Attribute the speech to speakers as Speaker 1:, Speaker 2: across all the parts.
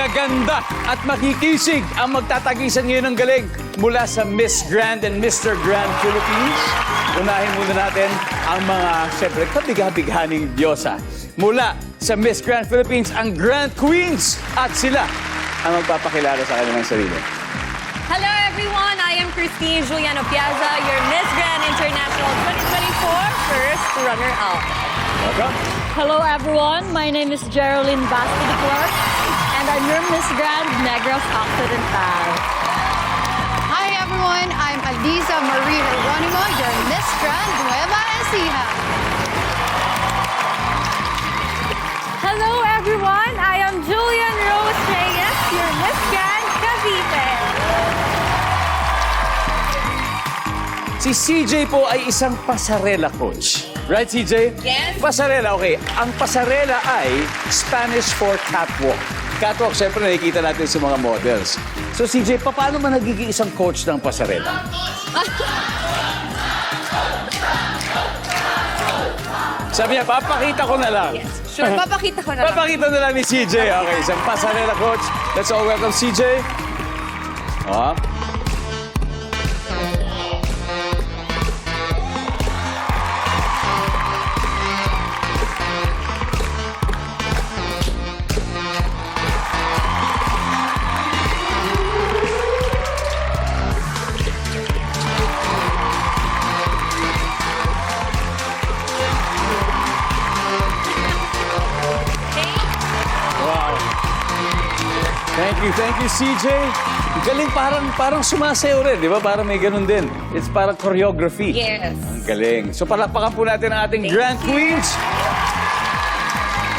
Speaker 1: magaganda at makikisig ang magtatagisan ngayon ng galing mula sa Miss Grand and Mr. Grand Philippines. Unahin muna natin ang mga, siyempre, kabigha-bighaning diyosa. Mula sa Miss Grand Philippines, ang Grand Queens. At sila ang magpapakilala sa kanilang sarili.
Speaker 2: Hello everyone, I am Christine Juliano Piazza, your Miss Grand International 2024 first runner-up.
Speaker 1: Welcome.
Speaker 3: Hello everyone, my name is Geraldine Basti de Clark, and I'm your Miss Grand Negros Occidental.
Speaker 4: Hi everyone, I'm Aliza Marie Geronimo, your Miss Grand Nueva Ecija.
Speaker 2: Hello everyone, I am Julian Rose Reyes, your Miss Grand Cavite.
Speaker 1: Si CJ po ay isang pasarela coach. Right, CJ?
Speaker 2: Yes.
Speaker 1: Pasarela, okay. Ang pasarela ay Spanish for catwalk. Catwalk, siyempre nakikita natin sa mga models. So, CJ, pa- paano man nagiging isang coach ng pasarela? Sabi niya, papakita ko na lang.
Speaker 2: Sure, papakita ko na lang.
Speaker 1: Papakita na lang ni CJ. Okay, isang pasarela coach. Let's all welcome CJ. Oh. Thank you, thank you, CJ. Galing, parang, parang sumasayaw rin, di ba? Parang may ganun din. It's parang choreography.
Speaker 2: Yes.
Speaker 1: Ang galing. So palakpakan po natin ang ating Grand Queens.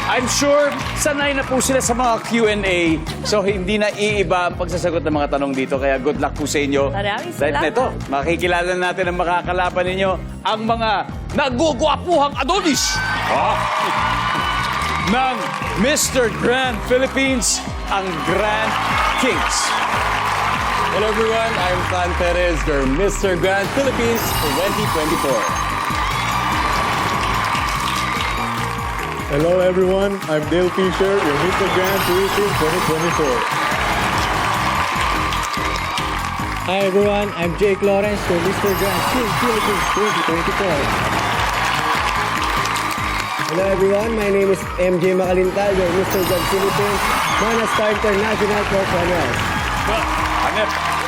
Speaker 1: I'm sure sanay na po sila sa mga Q&A. So hindi na iiba ang pagsasagot ng mga tanong dito. Kaya good luck po sa inyo.
Speaker 2: Maraming
Speaker 1: Dahil
Speaker 2: salamat.
Speaker 1: nito, makikilala natin ang makakalaban ninyo ang mga nagugwapuhang Adonis. Ah. Ng Mr. Grand Philippines, ang Grand Kings.
Speaker 5: Hello everyone, I'm Fran Perez, your Mr. Grand Philippines 2024.
Speaker 6: Hello everyone, I'm Dale Fisher, your Mr. Grand Philippines 2024.
Speaker 7: Hi everyone, I'm Jake Lawrence for Mr. Grand King Philippines 2024. Hello everyone, my name is MJ Makalintal, your Mr. Grand Philippines Manastar International for Finals.
Speaker 1: Hanep.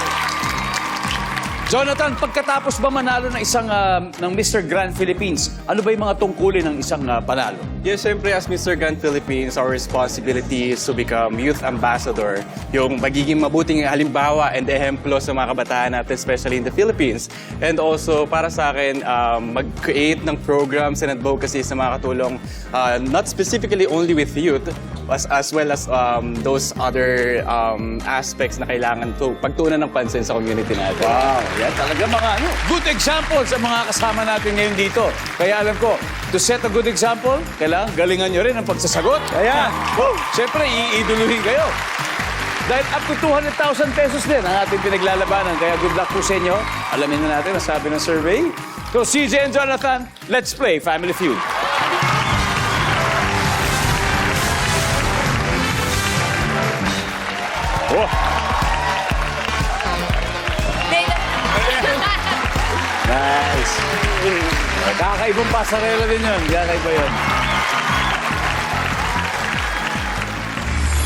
Speaker 1: Jonathan, pagkatapos ba manalo ng isang ah, ng Mr. Grand Philippines, ano ba yung mga tungkulin ng isang ah, panalo?
Speaker 5: Yes, syempre as Mr. Grand Philippines, our responsibility is to become youth ambassador. Yung magiging mabuting halimbawa and ehemplo sa mga kabataan natin, especially in the Philippines. And also, para sa akin, um, mag-create ng programs and advocacy sa mga katulong, uh, not specifically only with youth, as, as well as um, those other um, aspects na kailangan to pagtuunan ng pansin sa community natin.
Speaker 1: Wow, yan talaga mga ano, good example sa mga kasama natin ngayon dito. Kaya alam ko, to set a good example, kailangan galingan nyo rin ang pagsasagot. Kaya, woo, syempre, iiduluhin kayo. Dahil up to 200,000 pesos din ang ating pinaglalabanan. Kaya good luck po sa inyo. Alamin na natin ang sabi ng survey. So CJ and Jonathan, let's play Family Feud. Oh, nice. Kakaibang pasarela din yun. Kakaiba yun.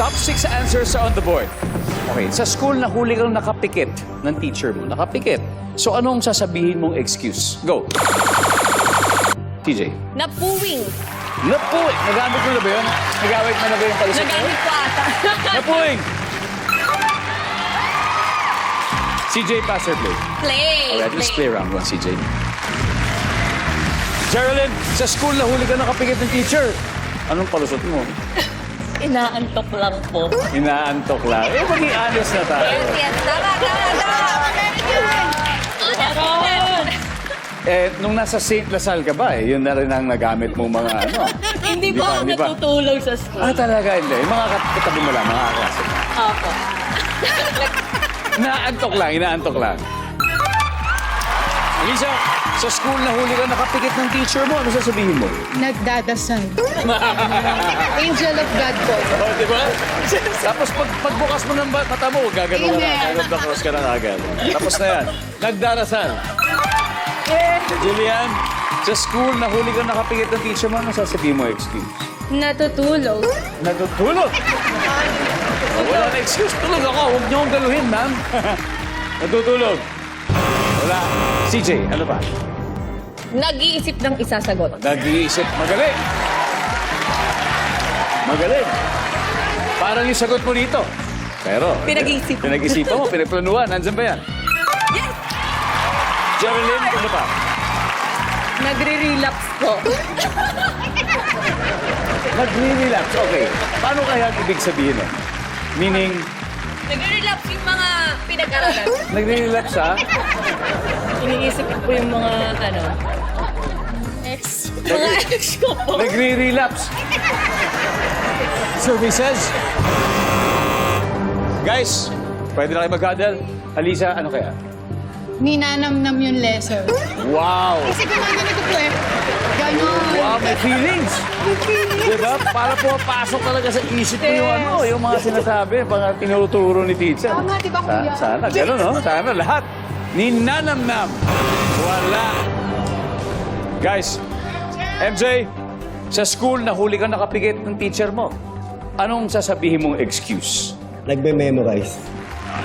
Speaker 1: Top six answers are on the board. Okay, sa school nahuli kang nakapikit ng teacher mo. Nakapikit. So anong sasabihin mong excuse? Go. TJ.
Speaker 2: Napuwing.
Speaker 1: Napuwing. Nagamit mo na ba yun? Nagamit mo na ba yung mo?
Speaker 2: Nagamit ko ata.
Speaker 1: Napuwing. CJ, pass or play?
Speaker 2: Play.
Speaker 1: Alright, let's play round one, CJ. Geraldine, sa school nahuli ka nakapikit ng teacher. Anong palusot mo?
Speaker 3: Inaantok lang po.
Speaker 1: Inaantok lang. Eh, maging honest na tayo.
Speaker 2: Yes, yes. Tama, tama, tama.
Speaker 1: Eh, nung nasa St. Lasal ka ba, eh, yun na rin ang nagamit mong mga ano.
Speaker 3: Hindi
Speaker 1: ba,
Speaker 3: ako natutulog sa school.
Speaker 1: Ah, talaga hindi. Yung mga kat- katabi mo lang, mga kaklase mo. Lisa, sa school na huli ka nakapikit ng teacher mo, ano sasabihin mo?
Speaker 4: Nagdadasal. Angel of God po.
Speaker 1: Oh, di ba? Tapos pag, pagbukas mo ng mata mo, huwag gagano ka na.
Speaker 4: Amen.
Speaker 1: Agad na cross ka na agad. Tapos na yan. Nagdarasal. Julian, sa school na huli ka nakapikit ng teacher mo, ano sasabihin mo excuse?
Speaker 3: Natutulog.
Speaker 1: Natutulog. Wala na excuse. Tulog ako. Huwag niyo akong galuhin, ma'am. Natutulog. Wala. CJ, ano ba?
Speaker 2: Nag-iisip ng isasagot.
Speaker 1: Nag-iisip. Magaling. Magaling. Parang yung sagot mo dito. Pero...
Speaker 2: Pinag-iisipan.
Speaker 1: Pinag-isipan mo, pinagplanuhan. Nandyan ba yan?
Speaker 2: Yes!
Speaker 1: Jerilyn, ano pa?
Speaker 2: Nagre-relapse po.
Speaker 1: Nagre-relax. Okay. Paano kaya ang ibig sabihin nun? Meaning,
Speaker 2: Nagre-relapse yung mga pinag-aralan.
Speaker 1: nagre-relax ha?
Speaker 3: Iniisip ko yung mga, ano, ex. Mga ex ko po.
Speaker 1: Nagre-relapse. Services. Guys, pwede na kayo mag-huddle. Alisa, ano kaya?
Speaker 4: Ninanamnam yung lesson.
Speaker 1: Wow!
Speaker 4: Kasi gumagano ko po eh. Ganon.
Speaker 1: Wow, may feelings! Diba? Para pumapasok talaga sa isip mo yung ano, yung mga sinasabi, mga tinuturo ni teacher.
Speaker 4: Tama, di ba, kuya?
Speaker 1: Sa- Sana, gano'n, no? Sana lahat. Ninanamnam. Wala. Guys, MJ, sa school, nahuli ka nakapikit ng teacher mo. Anong sasabihin mong excuse?
Speaker 7: Nagme-memorize.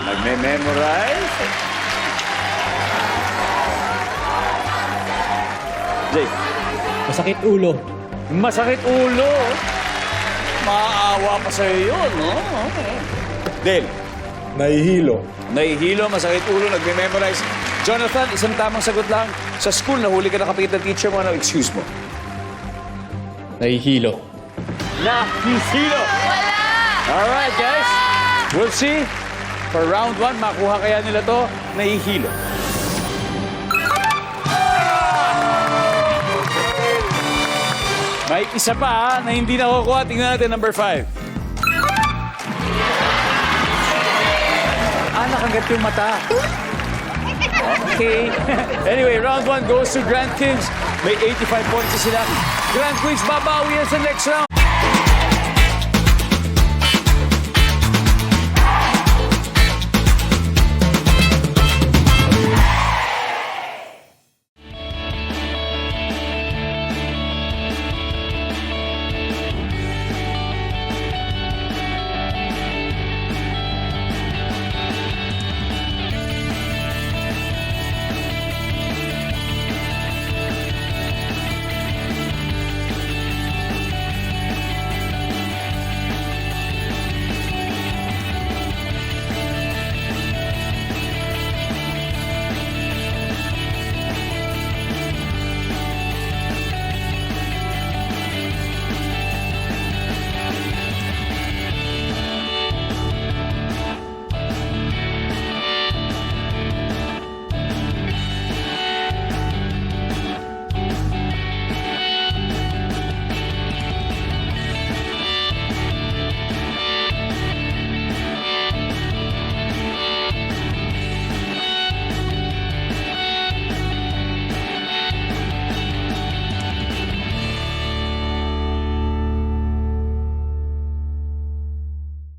Speaker 1: Nagme-memorize? Jake,
Speaker 7: Masakit ulo.
Speaker 1: masakit ulo. Maawa pa sa'yo yun, no? Dale,
Speaker 6: Nahihilo.
Speaker 1: nahihilo, masakit ulo, nagme-memorize. Jonathan, isang tamang sagot lang. Sa school, nahuli ka nakapikit ng teacher mo, ano excuse mo?
Speaker 5: Nahihilo.
Speaker 1: Nahihilo! Wala! Alright, guys. We'll see. For round one, makuha kaya nila to, nahihilo. May isa pa na hindi nakukuha. Tingnan natin, number five. Ah, nakagat yung mata. Okay. anyway, round one goes to Grand Kings. May 85 points na sila. Grand Queens babawi yan sa next round.